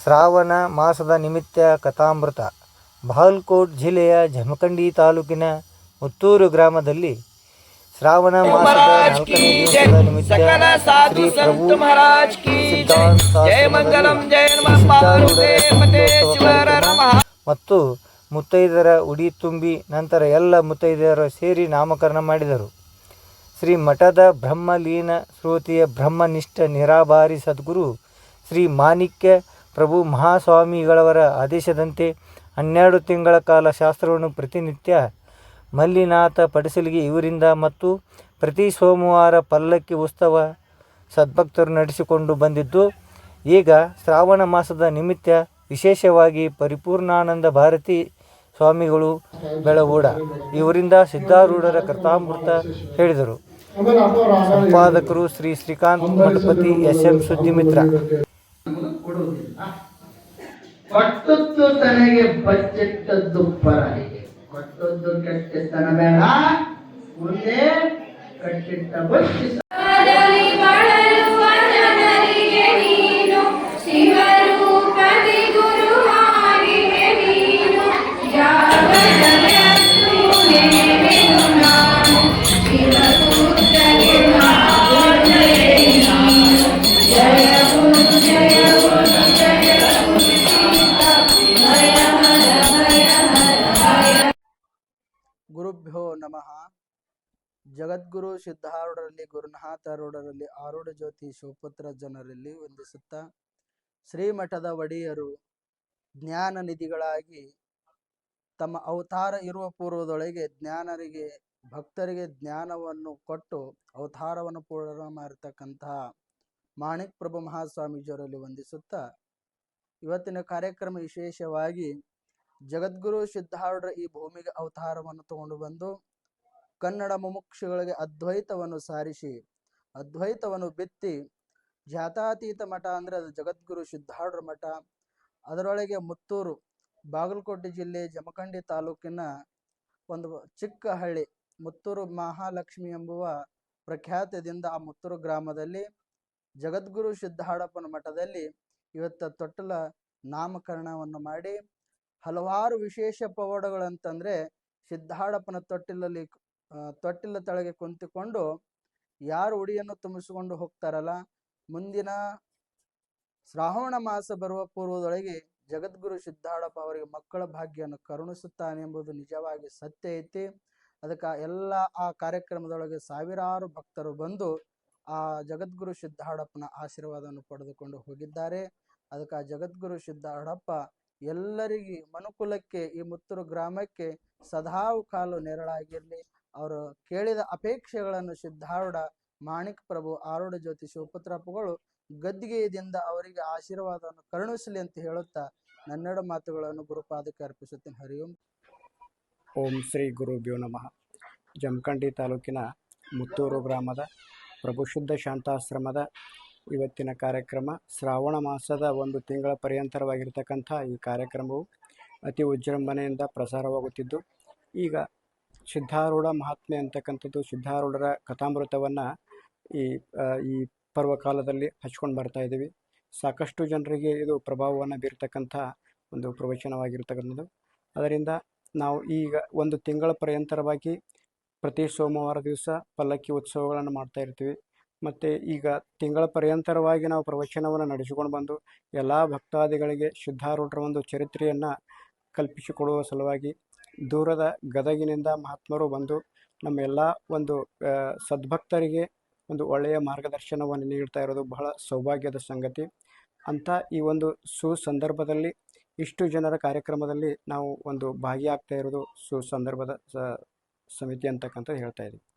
ಶ್ರಾವಣ ಮಾಸದ ನಿಮಿತ್ತ ಕಥಾಮೃತ ಬಾಲ್ಕೋಟ್ ಜಿಲ್ಲೆಯ ಜಮಖಂಡಿ ತಾಲೂಕಿನ ಮುತ್ತೂರು ಗ್ರಾಮದಲ್ಲಿ ಶ್ರಾವಣ ಮಾಸದ ನಿಮಿತ್ತ ಶ್ರೀ ಪ್ರಭು ಸಿದ್ಧಾಂತ ಮತ್ತು ಮುತ್ತೈದರ ಉಡಿ ತುಂಬಿ ನಂತರ ಎಲ್ಲ ಮುತ್ತೈದೆಯರು ಸೇರಿ ನಾಮಕರಣ ಮಾಡಿದರು. ಶ್ರೀ ಮಠದ ಬ್ರಹ್ಮಲೀನ ಶ್ರೋತಿಯ ಬ್ರಹ್ಮನಿಷ್ಠ ನಿರಾಭಾರಿ ಸದ್ಗುರು ಶ್ರೀ ಮಾಣಿಕ್ಯ ಪ್ರಭು ಮಹಾಸ್ವಾಮಿಗಳವರ ಆದೇಶದಂತೆ ಹನ್ನೆರಡು ತಿಂಗಳ ಕಾಲ ಶಾಸ್ತ್ರವನ್ನು ಪ್ರತಿನಿತ್ಯ ಮಲ್ಲಿನಾಥ ಪಡಿಸಲಿಗೆ ಇವರಿಂದ ಮತ್ತು ಪ್ರತಿ ಸೋಮವಾರ ಪಲ್ಲಕ್ಕಿ ಉತ್ಸವ ಸದ್ಭಕ್ತರು ನಡೆಸಿಕೊಂಡು ಬಂದಿದ್ದು, ಈಗ ಶ್ರಾವಣ ಮಾಸದ ನಿಮಿತ್ತ ವಿಶೇಷವಾಗಿ ಪರಿಪೂರ್ಣಾನಂದ ಭಾರತಿ ಸ್ವಾಮಿಗಳು ಬೆಳಗೂಡ. ಇವರಿಂದ ಸಿದ್ಧಾರೂಢರ ಕಥಾಮೃತ ಹೇಳಿದರು. ಸಂಪಾದಕರು ಶ್ರೀ ಶ್ರೀಕಾಂತ್ ಮಠಪತಿ ಎಸ್ ಎಂ ಸುದ್ದಿಮಿತ್ರ. ಕೊಟ್ಟದ್ದು ತನಗೆ ಬಚ್ಚಿಟ್ಟದ್ದು ಪರಾಯಿಗೆ ಕೊಟ್ಟದ್ದು ಕೆಟ್ಟತನ ಬೇಡ. ಮುಂದೆ ಕಟ್ಟಿಟ್ಟ ಬಚ್ಚಿ ಜಗದ್ಗುರು ಸಿದ್ಧಾರೂಢರಲ್ಲಿ, ಗುರುನಾಥಾರೂಢರಲ್ಲಿ ಆರೂಢ ಜ್ಯೋತಿ ಶಿವಪುತ್ರ ಜನರಲ್ಲಿ ವಂದಿಸುತ್ತಾ ಶ್ರೀಮಠದ ಒಡೆಯರು ಜ್ಞಾನ ನಿಧಿಗಳಾಗಿ ತಮ್ಮ ಅವತಾರ ಇರುವ ಪೂರ್ವದೊಳಗೆ ಜ್ಞಾನರಿಗೆ, ಭಕ್ತರಿಗೆ ಜ್ಞಾನವನ್ನು ಕೊಟ್ಟು ಅವತಾರವನ್ನು ಪೂರ್ಣ ಮಾಡಿರ್ತಕ್ಕಂತಹ ಮಾಣಿಕ್ ಪ್ರಭು ಮಹಾಸ್ವಾಮೀಜಿಯವರಲ್ಲಿ ವಂದಿಸುತ್ತಾ ಇವತ್ತಿನ ಕಾರ್ಯಕ್ರಮ ವಿಶೇಷವಾಗಿ ಜಗದ್ಗುರು ಸಿದ್ಧಾರೂಢರ ಈ ಭೂಮಿಗೆ ಅವತಾರವನ್ನು ತಗೊಂಡು ಬಂದು ಕನ್ನಡ ಮುಮುಕ್ಷುಗಳಿಗೆ ಅದ್ವೈತವನ್ನು ಸಾರಿಸಿ, ಅದ್ವೈತವನ್ನು ಬಿತ್ತಿ, ಜಾತಾತೀತ ಮಠ ಅಂದ್ರೆ ಅದು ಜಗದ್ಗುರು ಸಿದ್ಧಾರೂಢರ ಮಠ. ಅದರೊಳಗೆ ಮುತ್ತೂರು, ಬಾಗಲಕೋಟೆ ಜಿಲ್ಲೆ, ಜಮಖಂಡಿ ತಾಲೂಕಿನ ಒಂದು ಚಿಕ್ಕ ಹಳ್ಳಿ ಮುತ್ತೂರು ಮಹಾಲಕ್ಷ್ಮಿ ಎಂಬುವ ಪ್ರಖ್ಯಾತದಿಂದ ಆ ಮುತ್ತೂರು ಗ್ರಾಮದಲ್ಲಿ, ಜಗದ್ಗುರು ಸಿದ್ಧಾರೂಢಪ್ಪನ ಮಠದಲ್ಲಿ ಇವತ್ತ ತೊಟ್ಟಲ ನಾಮಕರಣವನ್ನು ಮಾಡಿ, ಹಲವಾರು ವಿಶೇಷ ಪವಾಡಗಳಂತಂದ್ರೆ ಸಿದ್ಧಾರೂಢಪ್ಪನ ತೊಟ್ಟಿಲಲ್ಲಿ ತೊಟ್ಟಿಲ ತಳಗೆ ಕುಂತುಕೊಂಡು ಯಾರು ಉಡಿಯನ್ನು ತುಂಬಿಸಿಕೊಂಡು ಹೋಗ್ತಾರಲ್ಲ, ಮುಂದಿನ ಶ್ರಾವಣ ಮಾಸ ಬರುವ ಪೂರ್ವದೊಳಗೆ ಜಗದ್ಗುರು ಸಿದ್ಧಾರೂಢಪ್ಪ ಅವರಿಗೆ ಮಕ್ಕಳ ಭಾಗ್ಯವನ್ನು ಕರುಣಿಸುತ್ತಾನೆ ಎಂಬುದು ನಿಜವಾಗಿ ಸತ್ಯ ಐತಿ. ಅದಕ್ಕೆ ಎಲ್ಲ ಆ ಕಾರ್ಯಕ್ರಮದೊಳಗೆ ಸಾವಿರಾರು ಭಕ್ತರು ಬಂದು ಆ ಜಗದ್ಗುರು ಸಿದ್ಧಾಡಪ್ಪನ ಆಶೀರ್ವಾದವನ್ನು ಪಡೆದುಕೊಂಡು ಹೋಗಿದ್ದಾರೆ. ಅದಕ್ಕೆ ಆ ಜಗದ್ಗುರು ಸಿದ್ಧಾರೂಢಪ್ಪ ಎಲ್ಲರಿಗೆ ಮನುಕುಲಕ್ಕೆ ಈ ಮುತ್ತೂರು ಗ್ರಾಮಕ್ಕೆ ಸದಾವು ಕಾಲು ನೆರಳಾಗಿರಲಿ. ಅವರು ಕೇಳಿದ ಅಪೇಕ್ಷೆಗಳನ್ನು ಸಿದ್ಧಾರೂಢ, ಮಾಣಿಕ್ ಪ್ರಭು, ಆರೂಢ ಜ್ಯೋತಿ ಶಿವಪುತ್ರಪ್ಪಗಳು ಗದ್ದಿಗೆಯಿಂದ ಅವರಿಗೆ ಆಶೀರ್ವಾದವನ್ನು ಕರುಣಿಸಲಿ ಅಂತ ಹೇಳುತ್ತಾ ನನ್ನೆರಡು ಮಾತುಗಳನ್ನು ಗುರುಪಾದಕ್ಕೆ ಅರ್ಪಿಸುತ್ತೇನೆ. ಹರಿ ಓಂ. ಓಂ ಶ್ರೀ ಗುರುಭ್ಯೋ ನಮಃ. ಜಮಖಂಡಿ ತಾಲೂಕಿನ ಮುತ್ತೂರು ಗ್ರಾಮದ ಪ್ರಭುಶುದ್ಧ ಶಾಂತಾಶ್ರಮದ ಇವತ್ತಿನ ಕಾರ್ಯಕ್ರಮ ಶ್ರಾವಣ ಮಾಸದ ಒಂದು ತಿಂಗಳ ಪರ್ಯಂತರವಾಗಿರ್ತಕ್ಕಂಥ ಈ ಕಾರ್ಯಕ್ರಮವು ಅತಿ ವಿಜೃಂಭಣೆಯಿಂದ ಪ್ರಸಾರವಾಗುತ್ತಿದ್ದು, ಈಗ ಸಿದ್ಧಾರೂಢ ಮಹಾತ್ಮೆ ಅಂತಕ್ಕಂಥದ್ದು ಸಿದ್ಧಾರೂಢರ ಕಥಾಮೃತವನ್ನು ಈ ಈ ಪರ್ವಕಾಲದಲ್ಲಿ ಹಚ್ಕೊಂಡು ಬರ್ತಾ ಇದ್ದೀವಿ. ಸಾಕಷ್ಟು ಜನರಿಗೆ ಇದು ಪ್ರಭಾವವನ್ನು ಬೀರ್ತಕ್ಕಂಥ ಒಂದು ಪ್ರವಚನವಾಗಿರ್ತಕ್ಕಂಥದ್ದು. ಅದರಿಂದ ನಾವು ಈಗ ಒಂದು ತಿಂಗಳ ಪರ್ಯಂತರವಾಗಿ ಪ್ರತಿ ಸೋಮವಾರ ದಿವಸ ಪಲ್ಲಕ್ಕಿ ಉತ್ಸವಗಳನ್ನು ಮಾಡ್ತಾ ಇರ್ತೀವಿ. ಮತ್ತು ಈಗ ತಿಂಗಳ ಪರ್ಯಂತರವಾಗಿ ನಾವು ಪ್ರವಚನವನ್ನು ನಡೆಸಿಕೊಂಡು ಬಂದು ಎಲ್ಲ ಭಕ್ತಾದಿಗಳಿಗೆ ಸಿದ್ಧಾರೂಢರ ಒಂದು ಚರಿತ್ರೆಯನ್ನು ಕಲ್ಪಿಸಿಕೊಡುವ ಸಲುವಾಗಿ ದೂರದ ಗದಗಿನಿಂದ ಮಹಾತ್ಮರು ಬಂದು ನಮ್ಮ ಎಲ್ಲ ಒಂದು ಸದ್ಭಕ್ತರಿಗೆ ಒಂದು ಒಳ್ಳೆಯ ಮಾರ್ಗದರ್ಶನವನ್ನು ನೀಡ್ತಾ ಇರೋದು ಬಹಳ ಸೌಭಾಗ್ಯದ ಸಂಗತಿ. ಅಂಥ ಈ ಒಂದು ಸುಸಂದರ್ಭದಲ್ಲಿ ಇಷ್ಟು ಜನರ ಕಾರ್ಯಕ್ರಮದಲ್ಲಿ ನಾವು ಒಂದು ಭಾಗಿಯಾಗ್ತಾ ಇರೋದು ಸುಸಂದರ್ಭದ ಸಮಿತಿ ಅಂತಕ್ಕಂಥದ್ದು ಹೇಳ್ತಾ ಇದ್ದೀವಿ